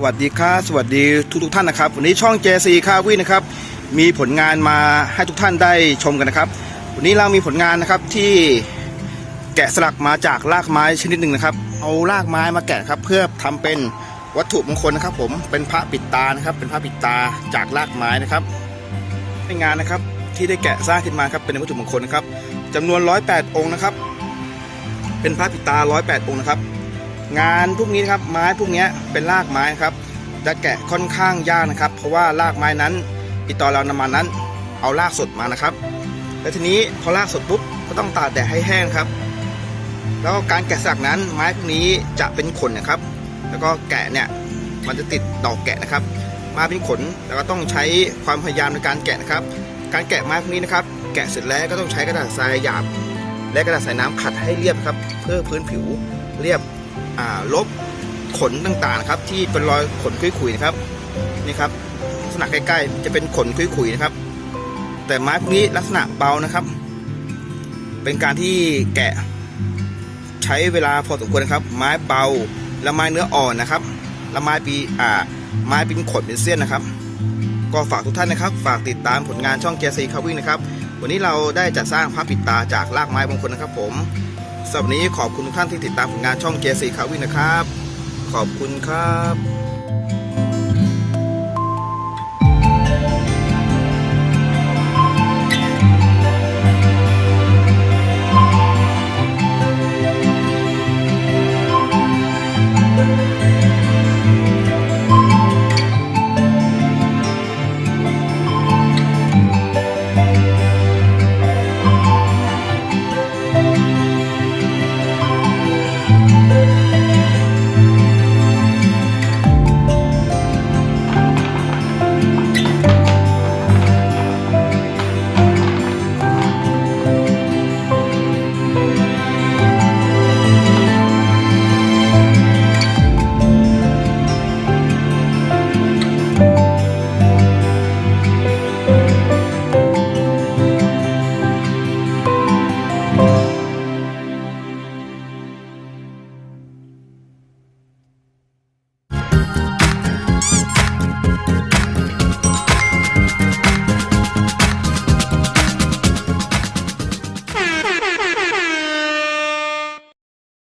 สวัสดีครับสวัสดีทุกทุกท่านนะครับ วันนี้ช่อง JC คาวินะครับ มีผลงานมาให้ทุกท่านได้ชมกันนะครับ วันนี้เรามีผลงานนะครับที่แกะสลักมาจากรากไม้ชนิดหนึ่งนะครับ เอารากไม้มาแกะครับเพื่อทำเป็นวัตถุมงคลนะครับ ผมเป็นพระปิดตานะครับ เป็นพระปิดตาจากรากไม้นะครับในงานนะครับที่ได้แกะสร้างขึ้นมาครับเป็นวัตถุมงคลนะครับจำนวน 108 องค์นะครับ เป็นพระปิดตา 108 องค์นะครับ งานพวกนี้ครับไม้พวกนี้เป็นรากไม้ครับ จะแกะค่อนข้างยากนะครับ เพราะว่ารากไม้นั้นอีตอนเรานำมานั้น เอารากสดมานะครับ แล้วทีนี้พอรากสดปุ๊บก็ต้องตากแดดให้แห้งครับ แล้วการแกะสลักนั้นไม้พวกนี้จะเป็นขนนะครับ แล้วก็แกะเนี่ยมันจะติดดอกแกะนะครับ มาเป็นขนแล้วก็ต้องใช้ความพยายามในการแกะนะครับ การแกะไม้พวกนี้นะครับ แกะเสร็จแล้วก็ต้องใช้กระดาษทรายหยาบและกระดาษทรายน้ำขัดให้เรียบครับ เพื่อพื้นผิวเรียบ ลบขนต่างๆนะครับ ที่เป็นรอยขนคุยๆนะครับนี่ครับลักษณะใกล้ๆ จะเป็นขนคุยๆนะครับ แต่ไม้พวกนี้ลักษณะเบานะครับ เป็นการที่แกะใช้เวลาพอสมควรนะครับ ไม้เบาและไม้เนื้ออ่อนนะครับและไม้ปีอ่าไม้เป็นขนเป็นเส้นนะครับ ก็ฝากทุกท่านนะครับ ฝากติดตามผลงานช่องเจซีคาวิ่งนะครับ วันนี้เราได้จัดสร้างพระปิดตาจากรากไม้มงคลนะครับผม สำหรับวันนี้ขอบคุณทุกท่านที่ติดตามผลงานช่องเจสีคาวินนะครับ ขอบคุณครับ